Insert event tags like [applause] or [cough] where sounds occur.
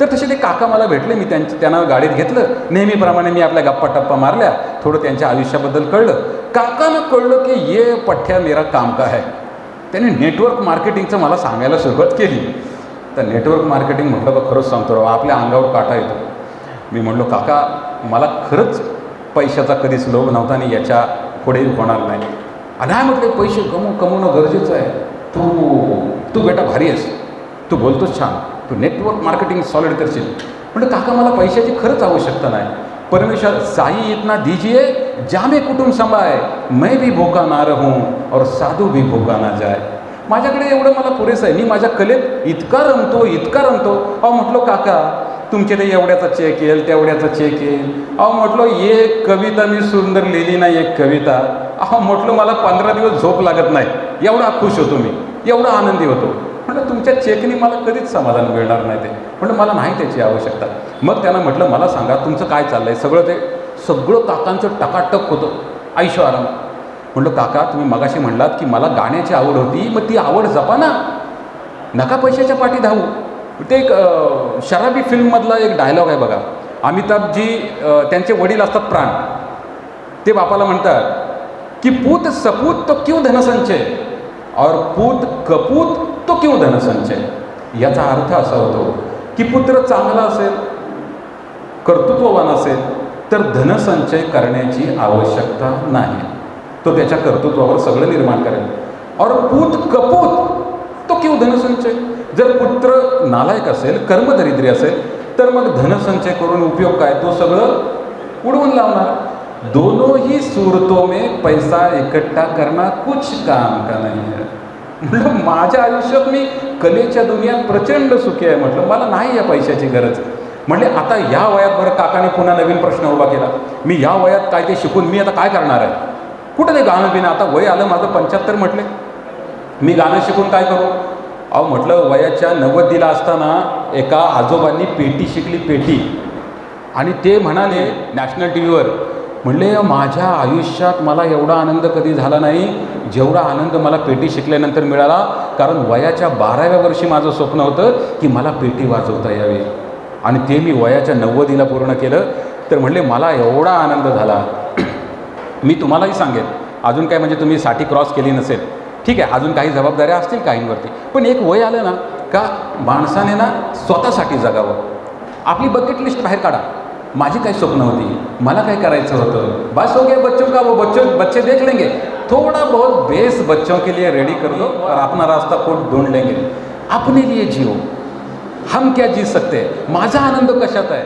तर तसे ते काका मला भेटले मी त्यांच्या त्यांना गाडीत घेतलं. नेहमीप्रमाणे मी आपल्या गप्पा टप्पा मारल्या. थोडं त्यांच्या आयुष्याबद्दल कळलं. काकानं कळलं की ये पठ्ठ्या मेरा काम का है? त्याने नेटवर्क मार्केटिंगचं मला सांगायला सुरुवात केली. तर नेटवर्क मार्केटिंग म्हटलं का खरंच सांगतो राव आपल्या अंगावर काटा येतो. मी म्हणलो काका मला खरंच पैशाचा कधीच लोभ नव्हता आणि याच्यापुढे होणार नाही. आणि नाही म्हटले पैसे कमवू कमवणं गरजेचं आहे. तू तू बेटा भारी आहेस. तू बोलतोस छान. तू नेटवर्क मार्केटिंग सॉलिड करशील. म्हणजे काका मला पैशाची खरंच आवश्यकता नाही. परमेश्वर साई इतना दीजिए जामे कुटुंब सांभाळ मैं भी भोका ना रहूं और साधू भी भोका ना जाय. माझ्याकडे एवढं मला पुरेसं आहे. मी माझ्या कलेत इतका रमतो इतका रमतो. अहो म्हटलो काका तुमचे ते एवढ्याचा चेक येईल तेवढ्याचा चेक येईल. अहो म्हटलो एक कविता मी सुंदर लिहिली नाही एक कविता. अहो म्हटलो मला पंधरा दिवस झोप लागत नाही. एवढा खुश होतो मी. एवढा आनंदी होतो. म्हटलं तुमच्या चेकने मला कधीच समाधान मिळणार नाही ते. म्हटलं मला नाही त्याची आवश्यकता. मग त्यांना म्हटलं मला सांगा तुमचं काय चाललं आहे सगळं ते सगळं काकांचं टकाटक होतं आयुष्य आराम म्हटलं काका तुम्ही मगाशी म्हणलात की मला गाण्याची आवड होती मग ती आवड जपा ना. नका पैशाच्या पाठी धावू. ते एक शराबी फिल्ममधला एक डायलॉग आहे बघा. अमिताभजी त्यांचे वडील असतात प्राण. ते बापाला म्हणतात की पूत सपूत तो क्यों धनसंचय? और पूत कपूत तो क्यों धनसंचय? याचा अर्थ असा होतो की पुत्र चांगला असेल कर्तृत्ववान असेल तर धनसंचय करण्याची आवश्यकता नाही. तो त्याच्या कर्तृत्वावर सगळं निर्माण करेल. और पूत कपूत तो क्यों धनसंचय? जर पुत्र नालायक असेल कर्मदरिद्री असेल तर मग धनसंचय करून उपयोग काय? तो सगळं उडवून लावणार. दोनों ही सूरतों में पैसा इकट्ठा करना कुछ काम का नाही है. म्हटलं माझ्या आयुष्यात मी कलेच्या दुनियात प्रचंड सुखी आहे म्हटलं. मला नाही या पैशाची गरज. म्हणजे आता या वयात बरं काकाने पुन्हा नवीन प्रश्न उभा केला. मी या वयात काय ते शिकून मी आता काय करणार आहे? कुठं ते गाणं बिणं? आता वय आलं माझं पंच्याहत्तर म्हटले. मी गाणं शिकून काय करू? अहो म्हटलं वयाच्या नव्वदीला असताना एका आजोबांनी पेटी शिकली पेटी. आणि ते म्हणाले नॅशनल टी व्हीवर म्हणले माझ्या आयुष्यात मला एवढा आनंद कधी झाला नाही? जेवढा आनंद मला पेटी शिकल्यानंतर मिळाला कारण वयाच्या बाराव्या वर्षी माझं स्वप्न होतं की मला पेटी वाजवता यावी. आणि ते मी वयाच्या नव्वदीला पूर्ण केलं. तर म्हणले मला एवढा आनंद झाला. [clears throat] मी तुम्हालाही सांगेन. अजून काय म्हणजे तुम्ही साठी क्रॉस केली नसेल. ठीक आहे अजून काही जबाबदाऱ्या असतील काहींवरती. पण एक वय आलं ना का माणसाने ना स्वतःसाठी जगावं. आपली बकेट लिस्ट बाहेर काढा. माझी काय स्वप्न होती मला काय करायचं होतं? बस हो गया बच्चों का वो? बच्चों बच्चे देख लेंगे। थोड़ा बहुत बेस बच्चों के लिए रेडी कर दो और अपना रास्ता खुद ढूंढ लेंगे। अपने लिए जियो। हम क्या जी सकते हैं? माझा आनंद कशात आहे?